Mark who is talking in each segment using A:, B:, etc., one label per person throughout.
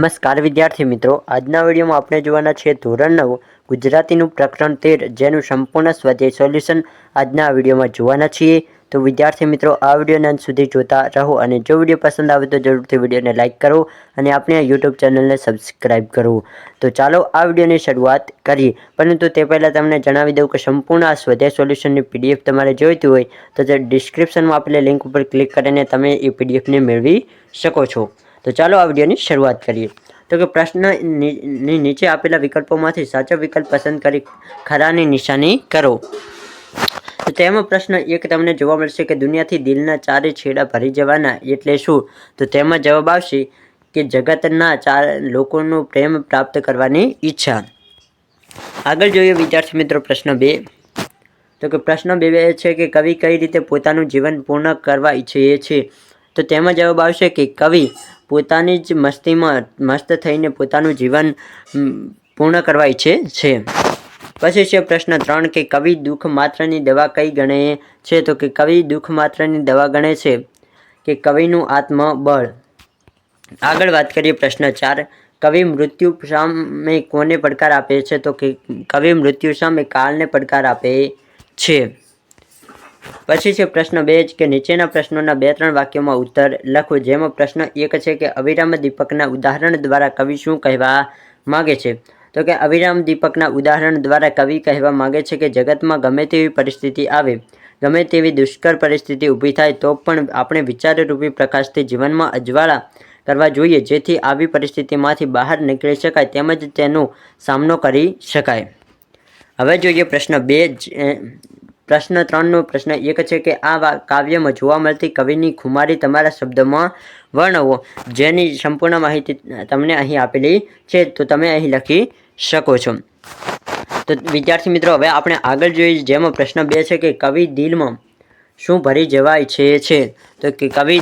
A: નમસ્કાર વિદ્યાર્થી મિત્રો. આજના વિડીયોમાં આપણે જોવાના છે ધોરણ નવ, ગુજરાતીનું પ્રકરણ તેર, જેનું સંપૂર્ણ સ્વાધ્યાય સોલ્યુશન આજના વિડીયોમાં જોવાના છીએ. તો વિદ્યાર્થી મિત્રો, આ વિડીયોના અંત સુધી જોતા રહો અને જો વીડિયો પસંદ આવે તો જરૂરથી વિડીયોને લાઇક કરો અને આપણે આ યુટ્યુબ ચેનલને સબસ્ક્રાઇબ કરો. તો ચાલો આ વિડીયોની શરૂઆત કરીએ. પરંતુ તે પહેલાં તમને જણાવી દઉં કે સંપૂર્ણ આ સ્વાધ્યાય સોલ્યુશનની પીડીએફ તમારે જોઈતી હોય તો તે ડિસ્ક્રિપ્શનમાં આપેલી લિંક ઉપર ક્લિક કરીને તમે એ પીડીએફને મેળવી શકો છો. તો ચાલો આ વિડીયોની શરૂઆત કરીએ. તો કે પ્રશ્નની ની નીચે આપેલા વિકલ્પોમાંથી સાચો વિકલ્પ પસંદ કરી ખરાની નિશાની કરો. તો તેમાં પ્રશ્ન એક તમને જોવા મળશે કે દુનિયાથી દિલના ચારે છેડા ભરી જવાના એટલે શું? તો તેમાં જવાબ આવશે કે જગતના ચાર લોકોનો પ્રેમ પ્રાપ્ત કરવાની ઈચ્છા. આગળ જોઈએ વિદ્યાર્થી મિત્રો પ્રશ્ન બે. તો કે પ્રશ્ન બે બે છે કે કવિ કઈ રીતે પોતાનું જીવન પૂર્ણ કરવા ઈચ્છે છે? તો તેમાં જવાબ આવશે કે કવિ પોતાની જ મસ્તીમાં મસ્ત થઈને પોતાનું જીવન પૂર્ણ કરવા ઈચ્છે છે. પછી છે પ્રશ્ન ત્રણ કે કવિ દુઃખ માત્રની દવા કઈ ગણે છે? તો કે કવિ દુઃખ માત્રની દવા ગણે છે કે કવિનું આત્મબળ? આગળ વાત કરીએ પ્રશ્ન ચાર. કવિ મૃત્યુ સામે કોને પડકાર આપે છે? તો કે કવિ મૃત્યુ સામે કાળને પડકાર આપે છે. પછી છે પ્રશ્ન બે કે નીચેના પ્રશ્નોના બે ત્રણ વાક્યોમાં ઉત્તર લખો, જેમાં પ્રશ્ન એક છે કે અવિરામ દીપકના ઉદાહરણ દ્વારા કવિ શું કહેવા માગે છે? તો કે અવિરામ દીપકના ઉદાહરણ દ્વારા કવિ કહેવા માગે છે કે જગતમાં ગમે તેવી પરિસ્થિતિ આવે, ગમે તેવી દુષ્કર પરિસ્થિતિ ઊભી થાય, તો પણ આપણે વિચારરૂપી પ્રકાશથી જીવનમાં અજવાળા કરવા જોઈએ, જેથી આવી પરિસ્થિતિમાંથી બહાર નીકળી શકાય તેમજ તેનો સામનો કરી શકાય. હવે જોઈએ પ્રશ્ન બે પ્રશ્ન ત્રણનો પ્રશ્ન એક છે કે આ કાવ્યમાં જોવા મળતી કવિની ખુમારી તમારા શબ્દમાં વર્ણવો, જેની સંપૂર્ણ માહિતી તમને અહીં આપેલી છે, તો તમે અહીં લખી શકો છો. તો વિદ્યાર્થી મિત્રો, હવે આપણે આગળ જોઈએ જેમાં પ્રશ્ન બે છે કે કવિ દિલમાં શું ભરી જવાય છે છે? તો કે કવિ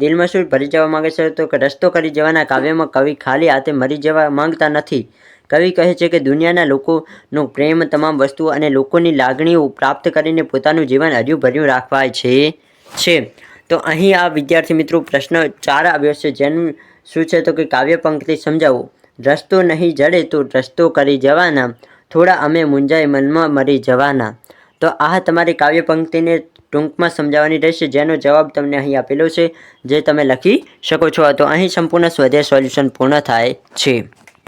A: દિલમાં શું ભરી જવા માગે છે? તો કે રસ્તો કરી જવાના કાવ્યમાં કવિ ખાલી હાથે મરી જવા માંગતા નથી. કવિ કહે છે કે દુનિયાના લોકોનો પ્રેમ તમામ વસ્તુઓ અને લોકોની લાગણીઓ પ્રાપ્ત કરીને પોતાનું જીવન હર્યું ભર્યું રાખવાય છે છે. તો અહીં આ વિદ્યાર્થી મિત્રો પ્રશ્ન ચાર આવ્યો છે, જેનું શું છે? તો કે કાવ્ય પંક્તિ સમજાવો. રસ્તો નહીં જડે તો રસ્તો કરી જવાના. થોડા અમે મૂંઝાઈ મનમાં મરી જવાના. તો આ તમારી કાવ્ય પંક્તિને ટૂંકમાં સમજાવવાની રહેશે, જેનો જવાબ તમને અહીં આપેલો છે, જે તમે લખી શકો છો. તો અહીં સંપૂર્ણ સ્વાધ્યાય સોલ્યુશન પૂર્ણ થાય છે.